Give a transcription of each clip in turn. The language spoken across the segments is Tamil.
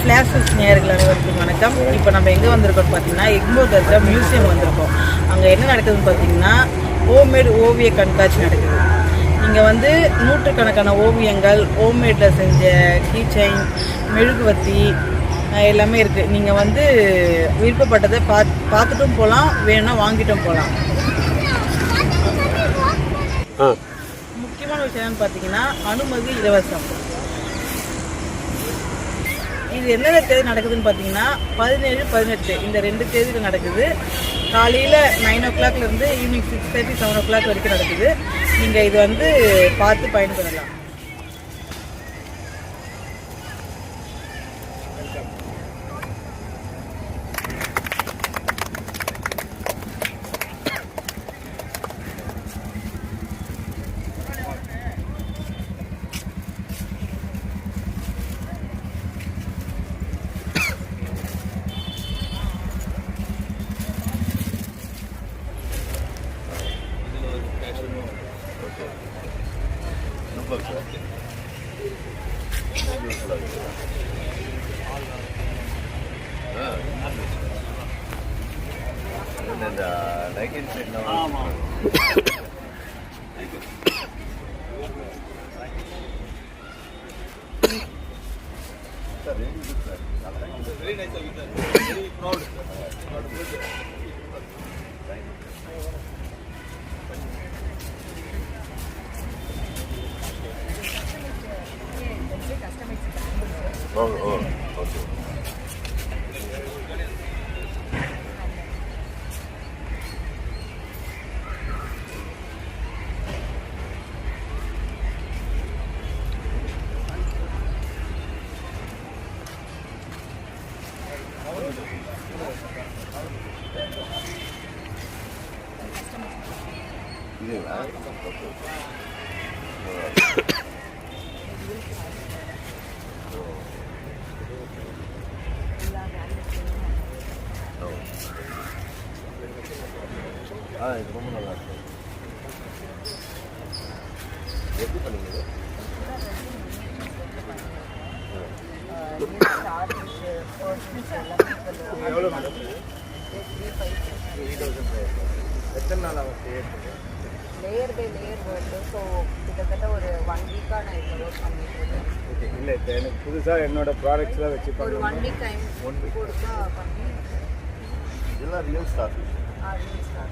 ஃப்ளாஷஸ் நேயர்கள் அனைவருக்கும் வணக்கம். இப்போ நம்ம எங்கே வந்திருக்கோம் பார்த்தீங்கன்னா எக்மோரில் இருக்க மியூசியம் வந்திருக்கோம். அங்கே என்ன நடக்குதுன்னு பார்த்தீங்கன்னா ஹோம்மேட் ஓவிய கண்காட்சி நடக்குது. இங்கே வந்து நூற்றுக்கணக்கான ஓவியங்கள் ஹோம்மேடில் செஞ்ச கீ செயின் மெழுகுவத்தி எல்லாமே இருக்குது நீங்கள் வந்து விருப்பப்பட்டதை பாத் பார்த்துட்டும் போகலாம் வேணும்னா வாங்கிட்டும் போகலாம் முக்கியமான விஷயம் என்னன்னு பார்த்தீங்கன்னா அனுமதி இலவசம். இது என்னென்ன தேதி நடக்குதுன்னு பார்த்தீங்கன்னா பதினேழு பதினெட்டு. இந்த ரெண்டு தேதியில் நடக்குது. காலையில் நைன் ஓ கிளாக்லேருந்து evening six thirty seven o clock வரைக்கும் நடக்குது. நீங்கள் இது வந்து பார்த்து பயன்பெறலாம் இந்த நைன்டீன் சைட் Oh, oh, ஆ இது ரொம்ப நல்லா இருக்கு. எப்படி பண்ணீங்க? எவ்வளோ மேடம் எத்தனை நாள் ஆகும் செய்யறதுக்கு லேயர் பை லேயர் வருது ஸோ கிட்டத்தட்ட ஒரு ஒன் வீக்காக நான் இப்போ ஒர்க் பண்ணிட்டு இருக்கேன். ஓகே இல்லை இப்போ எனக்கு புதுசாக என்னோட ப்ராடக்ட்ஸ்லாம் வச்சு ஒரு ஒன் வீக் டைம் கொடுத்தா பண்ணி இதெல்லாம் ரியல் ஸ்டார் அது start.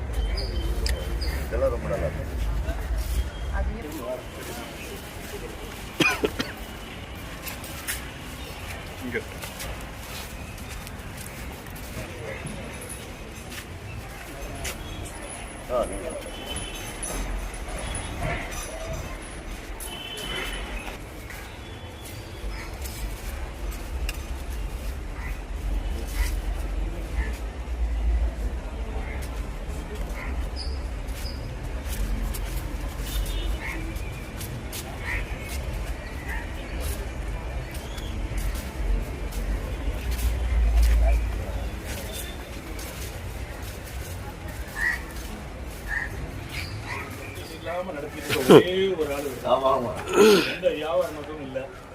ஆமா ஆமா.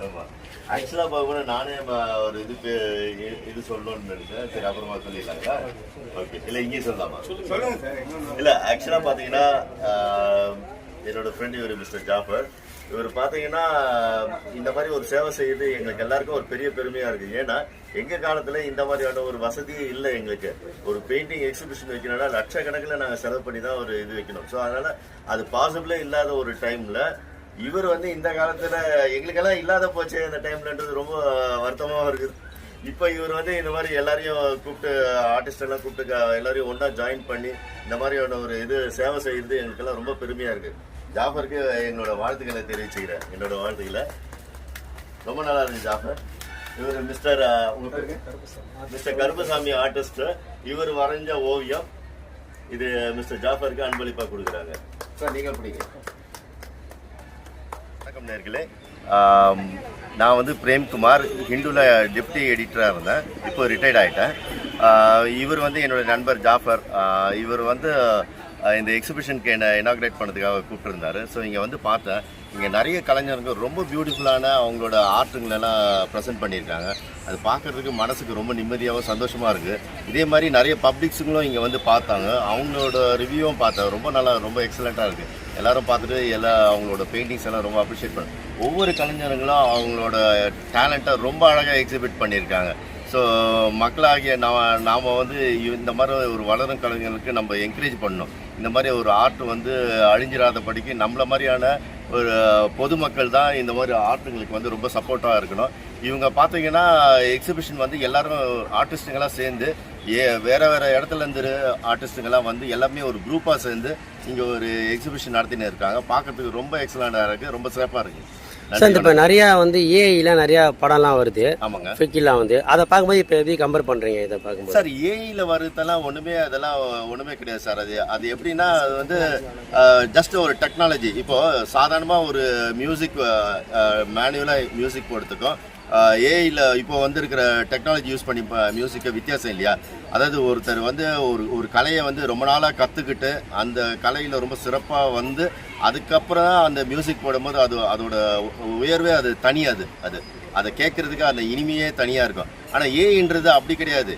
ஆமா. ஆக்சுவலாக பார்க்கணும்னா நானே ஒரு இது இது சொல்லணும்னு நினைச்சேன். சரி அப்புறமா சொல்லிடலாங்களா? ஓகே இல்லை இங்கே சொல்லலாமா? இல்லை ஆக்சுவலாக பார்த்தீங்கன்னா என்னோட ஃப்ரெண்ட் இவர் மிஸ்டர் ஜாஃபர் இவர் பார்த்தீங்கன்னா இந்த மாதிரி ஒரு சேவை செய்யுது எங்களுக்கு எல்லாருக்கும் ஒரு பெரிய பெருமையாக இருக்குது ஏன்னா எங்கள் காலத்தில் இந்த மாதிரியான ஒரு வசதியும் இல்லை எங்களுக்கு. ஒரு பெயிண்டிங் எக்ஸிபிஷன் வைக்கணும்னா லட்சக்கணக்கில் நாங்கள் செலவு பண்ணி தான் ஒரு இது வைக்கணும். ஸோ அதனால் அது பாசிபிளே இல்லாத ஒரு டைமில் இவர் வந்து இந்த காலத்தில் எங்களுக்கெல்லாம் இல்லாத போச்சு அந்த டைம்லன்றது ரொம்ப வருத்தமாக இருக்குது. இப்போ இவர் வந்து இந்த மாதிரி எல்லாரையும் கூப்பிட்டு ஆர்டிஸ்ட் எல்லாம் கூப்பிட்டு எல்லாரையும் ஒன்றா ஜாயின் பண்ணி இந்த மாதிரியான ஒரு இது சேவை செய்கிறது எங்களுக்கெல்லாம் ரொம்ப பெருமையாக இருக்குது ஜாஃபருக்கு என்னோட வாழ்த்துக்களை தெரிவிச்சுக்கிறேன். என்னோட வாழ்த்துக்களை. ரொம்ப நல்லா இருக்கு ஜாஃபர். இவர் மிஸ்டர் உங்க பேரு? Mister Karuppasamy artist. இவர் வரைஞ்ச ஓவியம் இது மிஸ்டர் ஜாஃபருக்கு அன்பளிப்பா கொடுக்குறாங்க. சார் நீங்கள் பிடிங்க வணக்கம் நேர்களே. நான் வந்து பிரேம்குமார் ஹிந்துல டெப்டி எடிட்டராக இருந்தேன். இப்போ ரிட்டையர்ட் ஆகிட்டேன் இவர் வந்து என்னோட நண்பர் ஜாஃபர். இவர் வந்து இந்த எக்ஸிபிஷனுக்கு என்னை இனாக்ரேட் பண்ணதுக்காக கூப்பிட்டுருந்தாரு. ஸோ இங்கே வந்து பார்த்தேன். இங்கே நிறைய கலைஞர்கள் ரொம்ப பியூட்டிஃபுல்லான அவங்களோட ஆர்ட்டுங்களெல்லாம் ப்ரெசென்ட் பண்ணியிருக்காங்க. அது பார்க்கறதுக்கு மனசுக்கு ரொம்ப நிம்மதியாகவும் சந்தோஷமாக இருக்குது இதே மாதிரி நிறைய பப்ளிக்ஸுங்களும் இங்கே வந்து பார்த்தாங்க. அவங்களோட ரிவ்யூவும் பார்த்தேன். ரொம்ப நல்லா ரொம்ப எக்ஸலண்ட்டாக இருக்குது எல்லாரும் பார்த்துட்டு எல்லா அவங்களோட பெயிண்டிங்ஸ் எல்லாம் ரொம்ப அப்ரிஷியேட் பண்ண ஒவ்வொரு கலைஞர்களும் அவங்களோட டேலண்ட்டை ரொம்ப அழகாக எக்ஸிபிட் பண்ணியிருக்காங்க. ஸோ மக்களாகிய நாம் நாம் வந்து இந்த மாதிரி ஒரு வளரும் கலைஞர்களுக்கு நம்ம என்கரேஜ் பண்ணணும். இந்த மாதிரி ஒரு ஆர்ட் வந்து அழிஞ்சிடாதபடிக்கு நம்மளை மாதிரியான ஒரு பொதுமக்கள் தான் இந்த மாதிரி ஆர்ட்டுங்களுக்கு வந்து ரொம்ப சப்போர்ட்டாக இருக்கணும். இவங்க பார்த்தீங்கன்னா எக்ஸிபிஷன் வந்து எல்லாரும் ஆர்டிஸ்ட்டுங்களாம் சேர்ந்து ஏ வேறு வேறு இடத்துல இருந்து ஆர்டிஸ்ட்டுங்கெல்லாம் வந்து எல்லாமே ஒரு குரூப்பாக சேர்ந்து இங்கே ஒரு எக்ஸிபிஷன் நடத்தின்னு இருக்காங்க. பார்க்குறதுக்கு ரொம்ப எக்ஸலண்ட்டாக இருக்குது ரொம்ப சிறப்பாக இருக்குது சார் இந்த இப்போ நிறையா வந்து ஏஐலாம் நிறையா படம்லாம் வருது. ஆமாங்க. ஃபிக்கிலாம் வந்து. அதை பார்க்கும்போது இப்போ எப்படி கம்பேர் பண்ணுறீங்க இதை பார்க்கும்போது? சார் ஏஐல வர்றதெல்லாம் ஒண்ணுமே அதெல்லாம் ஒண்ணுமே கிடையாது சார். அது அது எப்படின்னா அது வந்து ஜஸ்ட் ஒரு டெக்னாலஜி இப்போ சாதாரணமா ஒரு மியூசிக் மேனுவலா மியூசிக் போடுறதுக்கும் ஏஐயில் இப்போ வந்திருக்கிற டெக்னாலஜி யூஸ் பண்ணி மியூசிக்கை வித்தியாசம் இல்லையா? அதாவது ஒருத்தர் வந்து ஒரு ஒரு கலையை வந்து ரொம்ப நாளாக கற்றுக்கிட்டு அந்த கலையில் ரொம்ப சிறப்பாக வந்து அதுக்கப்புறம் அந்த மியூசிக் போடும்போது அது அதோட உயர்வே அது தனியாது அது அதை. கேட்குறதுக்கு அந்த இனிமையே தனியாக இருக்கும். ஆனால் ஏஐன்றது அப்படி கிடையாது.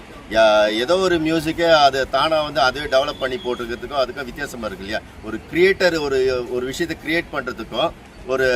ஏதோ ஒரு மியூசிக்கே அது தானாக வந்து அதுவே டெவலப் பண்ணி போட்டிருக்கிறதுக்கும் அதுக்கும் வித்தியாசமாக இருக்கு இல்லையா? ஒரு கிரியேட்டர் ஒரு ஒரு விஷயத்தை கிரியேட் பண்ணுறதுக்கும் ஒரு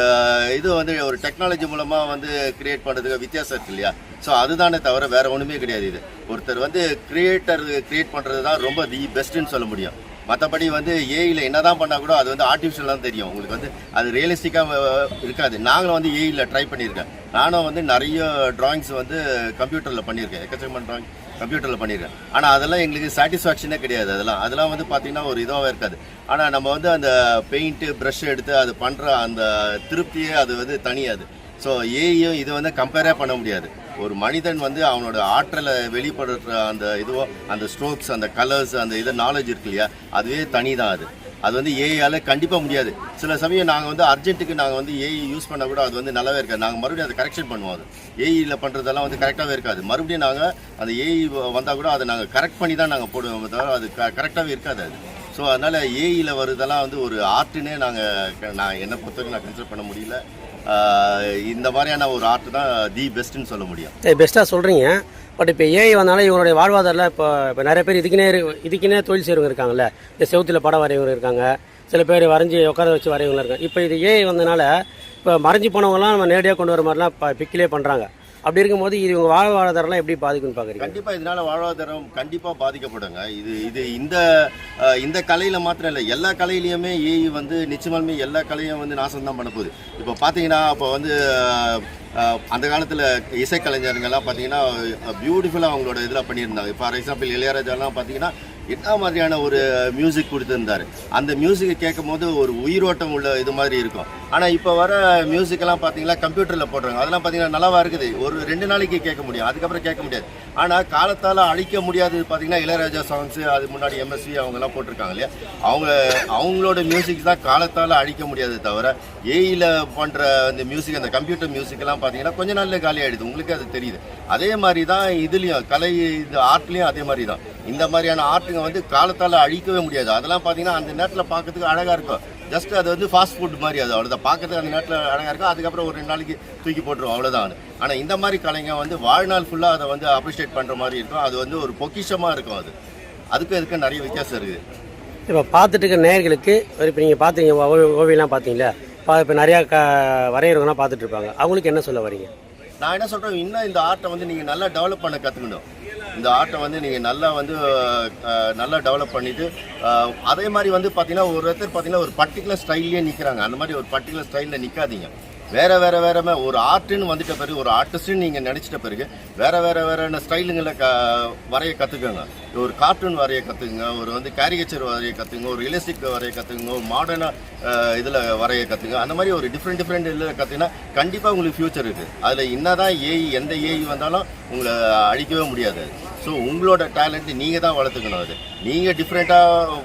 இது வந்து ஒரு டெக்னாலஜி மூலமாக வந்து கிரியேட் பண்ணுறதுக்கு வித்தியாசம் இருக்கு இல்லையா? ஸோ அதுதானே தவிர வேறு ஒன்றுமே கிடையாது இது. ஒருத்தர் வந்து கிரியேட்டர் கிரியேட் பண்ணுறது தான் ரொம்ப தி பெஸ்ட்டுன்னு சொல்ல முடியும். மற்றபடி வந்து ஏஐயில் என்னதான் பண்ணால் கூட அது வந்து ஆர்டிஃபிஷியல் தான் தெரியும். உங்களுக்கு வந்து அது ரியலிஸ்டிக்காக இருக்காது. நாங்களும் வந்து ஏஐயில் ட்ரை பண்ணியிருக்கேன். நானும் வந்து நிறைய ட்ராயிங்ஸ் வந்து கம்ப்யூட்டரில் பண்ணியிருக்கேன். எக்கச்சக்கமான ட்ராயிங் கம்ப்யூட்டரில் பண்ணியிருக்கேன். ஆனால் அதெல்லாம் எங்களுக்கு சாட்டிஸ்ஃபேக்ஷனே கிடையாது. அதெல்லாம் அதெல்லாம் வந்து பார்த்தீங்கன்னா ஒரு இதாகவே இருக்காது. ஆனால் நம்ம வந்து அந்த பெயிண்ட்டு ப்ரஷ் எடுத்து அது பண்ணுற அந்த திருப்தியே அது வந்து தனியாது. ஸோ ஏஐயும் இது வந்து கம்பேரே பண்ண முடியாது. ஒரு மனிதன் வந்து அவனோட ஆற்றலை வெளிப்படுற அந்த இதுவோ அந்த ஸ்ட்ரோக்ஸ் அந்த கலர்ஸ் அந்த இது நாலேஜ் இருக்கு இல்லையா? அதுவே தனி தான் அது. அது வந்து ஏஐயால் கண்டிப்பாக முடியாது. சில சமயம் நாங்கள் வந்து அர்ஜென்ட்டுக்கு நாங்கள் வந்து ஏஐ யூஸ் பண்ண கூட அது வந்து நல்லாவே இருக்காது. நாங்கள் மறுபடியும் அதை கரெக்ஷன் பண்ணுவோம் அது. ஏஐயில் பண்ணுறதெல்லாம் வந்து கரெக்டாகவே இருக்காது. மறுபடியும் நாங்கள் அந்த ஏஐ வந்தால் கூட அதை நாங்கள் கரெக்ட் பண்ணி தான் நாங்கள் போடுவோம் தவிர அது க கரெக்டாகவே இருக்காது அது. ஸோ அதனால் ஏஐயில் வருதெல்லாம் வந்து ஒரு ஆர்ட்டுன்னே நாங்கள் நான் என்னை பொறுத்தவரைக்கும் நான் கன்சிடர் பண்ண முடியல. இந்த மாதிரியான ஒரு ஆர்ட் தான் தி பெஸ்ட்டுன்னு சொல்ல முடியும். பெஸ்ட்டாக சொல்கிறீங்க பட் இப்போ ஏஐ வந்தாலும் இவங்களுடைய வாழ்வாதாரில் இப்போ இப்போ நிறைய பேர் இதுக்குனே இரு- இதுக்குனே தொழில் செய்கிறவங்க இருக்காங்கல்ல. இந்த செவுத்தில் படம் வரையவங்க இருக்காங்க. சில பேர் வரைஞ்சி உட்கார வச்சு வரையவங்க இருக்காங்க. இப்போ இது ஏஐ வந்தனால இப்போ மறைஞ்சு போனவங்களாம் நம்ம நேரடியாக கொண்டு வர மாதிரிலாம் இப்போ பிக்கிலே பண்ணுறாங்க அப்படி இருக்கும்போது இது இவங்க வாழ்வாதாரம்லாம் எப்படி பாதிக்கும்னு பார்க்குறீங்க கண்டிப்பாக இதனால வாழ்வாதாரம் கண்டிப்பாக பாதிக்கப்படுங்க. இது இது இந்த இந்த கலையில் மாத்திரம் இல்லை எல்லா கலையிலையுமே ஏஇ வந்து நிச்சயமாலுமே எல்லா கலையும் வந்து நாசம் தான் பண்ண போகுது. இப்போ பார்த்தீங்கன்னா இப்போ வந்து அந்த காலத்தில் இசைக்கலைஞர்கள்லாம் பார்த்தீங்கன்னா பியூட்டிஃபுல்லாக அவங்களோட இதில் பண்ணியிருந்தாங்க. ஃபார் எக்ஸாம்பிள் இளையராஜாலாம் பார்த்தீங்கன்னா என்ன மாதிரியான ஒரு மியூசிக் கொடுத்துருந்தாரு? அந்த மியூசிக்கை கேட்கும் போது ஒரு உயிரோட்டம் உள்ள இது மாதிரி இருக்கும். ஆனால் இப்போ வர மியூசிக்கெல்லாம் பார்த்தீங்கன்னா கம்ப்யூட்டரில் போடுறாங்க. அதெல்லாம் பார்த்தீங்கன்னா நல்லாவா இருக்குது? ஒரு ரெண்டு நாளைக்கு கேட்க முடியும். அதுக்கப்புறம் கேட்க முடியாது. ஆனால் காலத்தால் அழிக்க முடியாதது பார்த்தீங்கன்னா இளையராஜா சாங்ஸு அது முன்னாடி எம்எஸ்சி அவங்கெல்லாம் போட்டிருக்காங்க இல்லையா? அவங்க அவங்களோட மியூசிக் தான் காலத்தால் அழிக்க முடியாது தவிர ஏஐயில் பண்ணுற அந்த மியூசிக் அந்த கம்ப்யூட்டர் மியூசிக்கெல்லாம் பார்த்தீங்கன்னா கொஞ்ச நாளில் காலி உங்களுக்கு அது தெரியுது. அதே மாதிரி தான் இதுலேயும் கலை இது ஆர்ட்லேயும் அதே மாதிரி தான். இந்த மாதிரியான ஆர்ட்டுங்க வந்து காலத்தால் அழிக்கவே முடியாது. அதெல்லாம் பார்த்தீங்கன்னா அந்த நேரத்தில் பார்க்கறதுக்கு அழகாக இருக்கும். ஜஸ்ட் அது வந்து ஃபாஸ்ட் ஃபுட் மாதிரி அது அவ்வளோதான் பார்க்கறதுக்கு அந்த நேரத்தில் அழகாக இருக்கும். அதுக்கப்புறம் ஒரு ரெண்டு நாளைக்கு தூக்கி போட்டுருவோம் அவ்வளோதான் ஆனால் இந்த மாதிரி கலைங்க வந்து வாழ்நாள் ஃபுல்லாக அதை வந்து அப்ரிஷியேட் பண்ணுற மாதிரி இருக்கும். அது வந்து ஒரு பொக்கிஷமாக இருக்கும் அது. அதுக்கும் இதுக்கும் நிறைய வித்தியாசம் இருக்குது. இப்போ பார்த்துட்டு இருக்க நேயர்களுக்கு இப்போ நீங்கள் பார்த்தீங்க ஓ- ஓவியம்லாம் பார்த்தீங்களா? பா இப்போ நிறையா க வரைகிறவங்கலாம் பார்த்துட்டு இருப்பாங்க. அவங்களுக்கு என்ன சொல்ல வரீங்க? நான் என்ன சொல்கிறேன் இன்னும் இந்த ஆர்ட்டை வந்து நீங்கள் நல்லா டெவலப் பண்ண கற்றுக்கணும் இந்த ஆர்ட்டை வந்து நீங்கள் நல்லா வந்து நல்லா டெவலப் பண்ணிவிட்டு அதே மாதிரி வந்து பார்த்தீங்கன்னா ஒரு ஒருத்தர் பார்த்தீங்கன்னா ஒரு பர்டிகுலர் ஸ்டைல்லே நிற்கிறாங்க அந்த மாதிரி ஒரு பர்டிகுலர் ஸ்டைலில் நிற்காதீங்க வேற வேற வேற ஒரு ஆர்ட்டுன்னு வந்துட்ட பிறகு ஒரு ஆர்டிஸ்ட்னு நீங்கள் நினச்சிட்ட பிறகு வேற வேற வேற ஸ்டைலுங்களை க வரைய கற்றுக்கோங்க ஒரு கார்ட்டூன் வரைய கற்றுக்குங்க ஒரு வந்து கேரிகேச்சர் வரைய கற்றுங்க ஒரு ரியலிஸ்டிக் வரைய கற்றுக்குங்க ஒரு மாடர்னாக இதில் வரைய கற்றுங்க அந்த மாதிரி ஒரு டிஃப்ரெண்ட் டிஃப்ரெண்ட் இதில் கற்றுக்கினா கண்டிப்பாக உங்களுக்கு ஃப்யூச்சர் இருக்குது அதில் என்ன தான் ஏஐ எந்த ஏஐ வந்தாலும் உங்களை அழிக்கவே முடியாது. ஸோ உங்களோட டேலண்ட்டு நீங்கள் தான் வளர்த்துக்கணும் அது. நீங்கள் டிஃப்ரெண்ட்டாக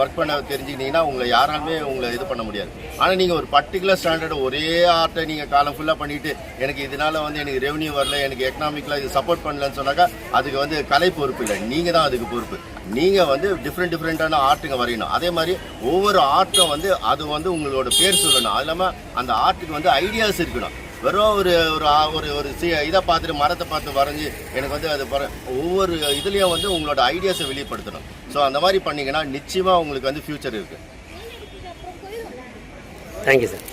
ஒர்க் பண்ண தெரிஞ்சுக்கிட்டீங்கன்னா உங்களை யாராலுமே உங்களை இது பண்ண முடியாது. ஆனால் நீங்கள் ஒரு பர்டிகுலர் ஸ்டாண்டர்டு ஒரே ஆர்ட்டை நீங்கள் காலம் ஃபுல்லாக பண்ணிட்டு எனக்கு இதனால் வந்து எனக்கு ரெவன்யூ வரல எனக்கு எக்கனாமிக்கில் இது சப்போர்ட் பண்ணலன்னு சொன்னாக்கா அதுக்கு வந்து கலை பொறுப்பு இல்லை. நீங்கள் தான் அதுக்கு பொறுப்பு. நீங்கள் வந்து டிஃப்ரெண்ட் டிஃப்ரெண்ட்டான ஆர்ட்டுங்க வரையணும். அதே மாதிரி ஒவ்வொரு ஆர்ட்டும் வந்து அது வந்து உங்களோட பேர் சொல்லணும். அது இல்லாமல் அந்த ஆர்ட்டுக்கு வந்து ஐடியாஸ் இருக்கணும். வெறும் ஒரு ஒரு ஒரு ஒரு சி இதை பார்த்துட்டு மரத்தை பார்த்து வரைஞ்சி எனக்கு வந்து அது வர ஒவ்வொரு இதுலேயும் வந்து உங்களோட ஐடியாஸை வெளிப்படுத்தணும். ஸோ அந்த மாதிரி பண்ணீங்கன்னா நிச்சயமாக உங்களுக்கு வந்து ஃப்யூச்சர் இருக்குது தேங்க்யூ சார்